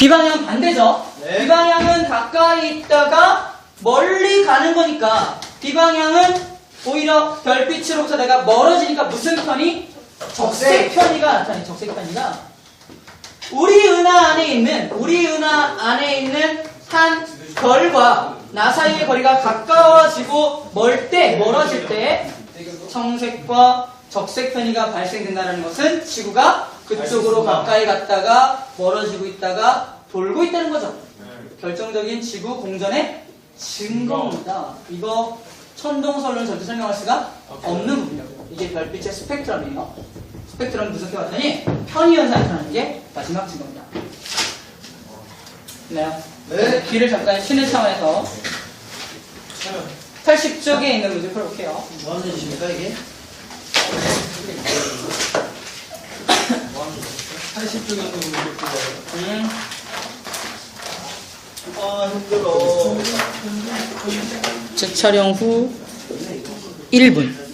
비방향 반대죠. 네. 비방향은 가까이 있다가 멀리 가는 거니까 비방향은 오히려 별빛으로부터 내가 멀어지니까 무슨 편이 적색 편이가 나타나요. 적색 편이가 우리 은하 안에 있는 우리 은하 안에 있는 한 별과 나 사이의 거리가 가까워지고 멀 때 멀어질 때 청색과 적색 편이가 발생된다는 것은 지구가 그쪽으로 가까이 갔다가 멀어지고 있다가 돌고 있다는 거죠. 결정적인 지구 공전의 증거입니다. 이거 천동설로는 절대 설명할 수가 없는 부분이라고. 이게 별빛의 스펙트럼이에요. 스펙트럼 분석해 봤더니 편의 현상이 나타나는 게 마지막 증거입니다. 네. 네. 귀를 잠깐 쉬는 차원에서 80쪽에 있는 문제 풀어볼게요. 뭐 하는 짓입니까, 이게? 80쪽에 있는 문제 풀어요. 음, 아, 힘들어. 재촬영 후 1분.